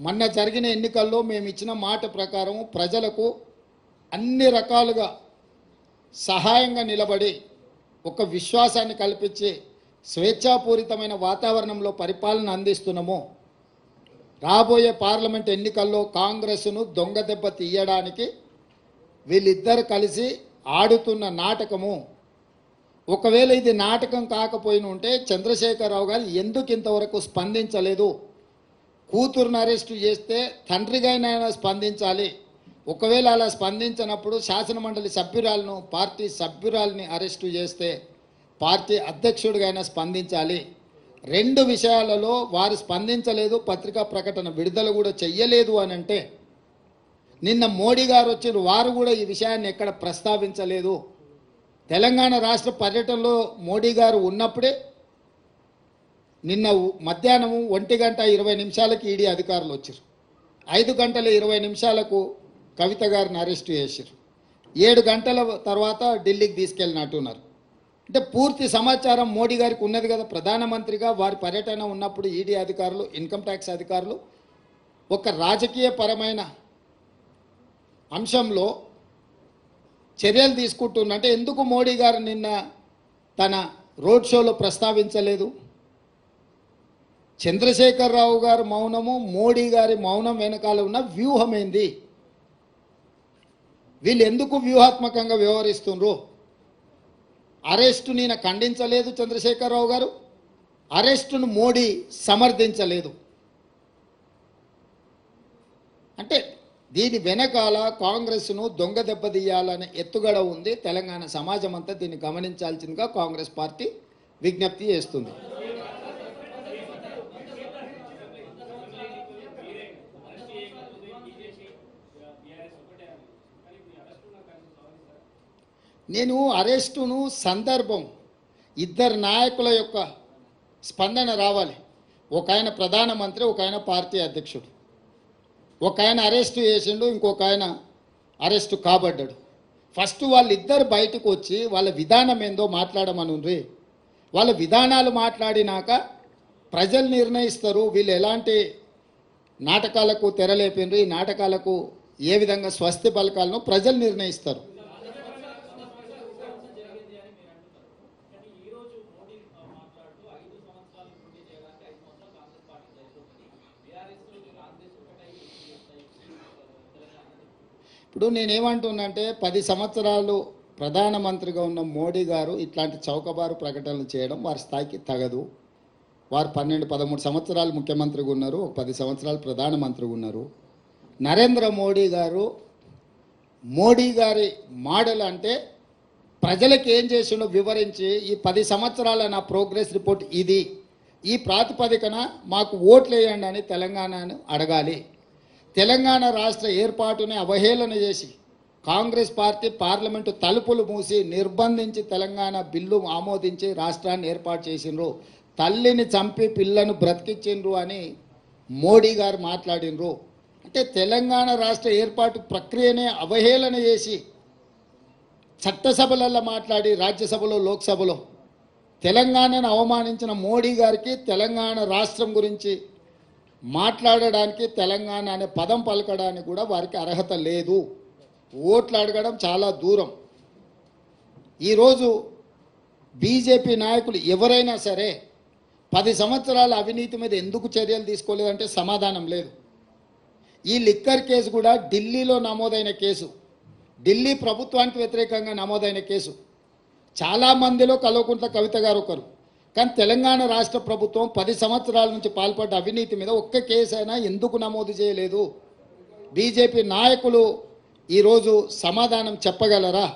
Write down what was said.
మొన్న జరిగిన ఎన్నికల్లో మేము ఇచ్చిన మాట ప్రకారం ప్రజలకు అన్ని రకాలుగా సహాయంగా నిలబడి ఒక విశ్వాసాన్ని కల్పించి స్వేచ్ఛాపూరితమైన వాతావరణంలో పరిపాలన అందిస్తున్నాము. రాబోయే పార్లమెంట్ ఎన్నికల్లో కాంగ్రెస్ను దొంగ దెబ్బ తీయడానికి వీళ్ళిద్దరు కలిసి ఆడుతున్న నాటకము. ఒకవేళ ఇది నాటకం కాకపోయిన ఉంటే చంద్రశేఖరరావు గారు ఎందుకు ఇంతవరకు స్పందించలేదు? కూతురుని అరెస్టు చేస్తే తండ్రిగానైనా స్పందించాలి. ఒకవేళ అలా స్పందించినప్పుడు శాసనమండలి సభ్యురాలను పార్టీ సభ్యురాలని అరెస్టు చేస్తే పార్టీ అధ్యక్షుడిగైనా స్పందించాలి. రెండు విషయాలలో వారు స్పందించలేదు పత్రికా ప్రకటన విడుదల కూడా చెయ్యలేదు అని అంటే నిన్న మోడీ గారు వచ్చిన వారు కూడా ఈ విషయాన్ని ఎక్కడ ప్రస్తావించలేదు. తెలంగాణ రాష్ట్ర పర్యటనలో మోడీ గారు ఉన్నప్పుడే నిన్న మధ్యాహ్నం ఒంటి గంట ఇరవై నిమిషాలకి ఈడీ అధికారులు వచ్చారు. ఐదు గంటల ఇరవై నిమిషాలకు కవిత గారిని అరెస్ట్ చేశారు. ఏడు గంటల తర్వాత ఢిల్లీకి తీసుకెళ్ళినట్టున్నారు అంటే పూర్తి సమాచారం మోడీ గారికి ఉన్నది కదా. ప్రధానమంత్రిగా వారి పర్యటన ఉన్నప్పుడు ఈడీ అధికారులు ఇన్కమ్ ట్యాక్స్ అధికారులు ఒక రాజకీయ పరమైన అంశంలో చర్యలు తీసుకుంటున్నంటే ఎందుకు మోడీ గారు నిన్న తన రోడ్ షోలో ప్రస్తావించలేదు? చంద్రశేఖరరావు గారు మౌనము మోడీ గారి మౌనం వెనకాల ఉన్న వ్యూహం ఏంది వీళ్ళు ఎందుకు వ్యూహాత్మకంగా వ్యవహరిస్తుండ్రు? అరెస్టు నేను ఖండించలేదు చంద్రశేఖరరావు గారు. అరెస్టును మోడీ సమర్థించలేదు. అంటే దీని వెనకాల కాంగ్రెస్ను దొంగ దెబ్బతీయాలనే ఎత్తుగడ ఉంది. తెలంగాణ సమాజం అంతా దీన్ని గమనించాల్సిందిగా కాంగ్రెస్ పార్టీ విజ్ఞప్తి చేస్తుంది. నేను అరెస్టును సందర్భం ఇద్దరు నాయకుల యొక్క స్పందన రావాలి. ఒక ఆయన ప్రధానమంత్రి ఒక ఆయన పార్టీ అధ్యక్షుడు. ఒక ఆయన అరెస్టు చేసిండు ఇంకొక ఆయన అరెస్ట్ కాబడ్డాడు. ఫస్ట్ వాళ్ళిద్దరు బయటకు వచ్చి వాళ్ళ విధానం ఏందో మాట్లాడమనుండ్రి. వాళ్ళ విధానాలు మాట్లాడినాక ప్రజలు నిర్ణయిస్తారు వీళ్ళు ఎలాంటి నాటకాలకు తెరలేపిండ్రు ఈ నాటకాలకు ఏ విధంగా స్వస్తి పలకాలను ప్రజలు నిర్ణయిస్తారు. ఇప్పుడు నేనేమంటున్నానంటే పది సంవత్సరాలు ప్రధానమంత్రిగా ఉన్న మోడీ గారు ఇట్లాంటి చౌకబారు ప్రకటనలు చేయడం వారి స్థాయికి తగదు. వారు పన్నెండు పదమూడు సంవత్సరాలు ముఖ్యమంత్రిగా ఉన్నారు ఒక పది సంవత్సరాలు ప్రధానమంత్రిగా ఉన్నారు. నరేంద్ర మోడీ గారు మోడీ గారి మోడల్ అంటే ప్రజలకు ఏం చేసిండో వివరించి ఈ పది సంవత్సరాల నా ప్రోగ్రెస్ రిపోర్ట్ ఇది. ఈ ప్రాతిపదికన మాకు ఓట్లు వేయండి అని తెలంగాణను అడగాలి. తెలంగాణ రాష్ట్ర ఏర్పాటుని అవహేళన చేసి కాంగ్రెస్ పార్టీ పార్లమెంటు తలుపులు మూసి నిర్బంధించి తెలంగాణ బిల్లు ఆమోదించి రాష్ట్రాన్ని ఏర్పాటు చేసిండ్రు. తల్లిని చంపి పిల్లను బ్రతికించిండ్రు అని మోడీ గారు మాట్లాడినరు అంటే తెలంగాణ రాష్ట్ర ఏర్పాటు ప్రక్రియనే అవహేళన చేసి చట్టసభలలో మాట్లాడి రాజ్యసభలో లోక్సభలో తెలంగాణను అవమానించిన మోడీ గారికి తెలంగాణ రాష్ట్రం గురించి మాట్లాడడానికి తెలంగాణ అనే పదం పలకడానికి కూడా వారికి అర్హత లేదు. ఓట్లు అడగడం చాలా దూరం. ఈరోజు బీజేపీ నాయకులు ఎవరైనా సరే పది సంవత్సరాల అవినీతి మీద ఎందుకు చర్యలు తీసుకోలేదంటే సమాధానం లేదు. ఈ లిక్కర్ కేసు కూడా ఢిల్లీలో నమోదైన కేసు. ఢిల్లీ ప్రభుత్వానికి వ్యతిరేకంగా నమోదైన కేసు. చాలా మందిలో కల్వకుంట్ల కవిత గారు ఒకరు. కానీ తెలంగాణ రాష్ట్ర ప్రభుత్వం పది సంవత్సరాల నుంచి పాల్పడ్డ అవినీతి మీద ఒక్క కేసు అయినా ఎందుకు నమోదు చేయలేదు? బీజేపీ నాయకులు ఈరోజు సమాధానం చెప్పగలరా?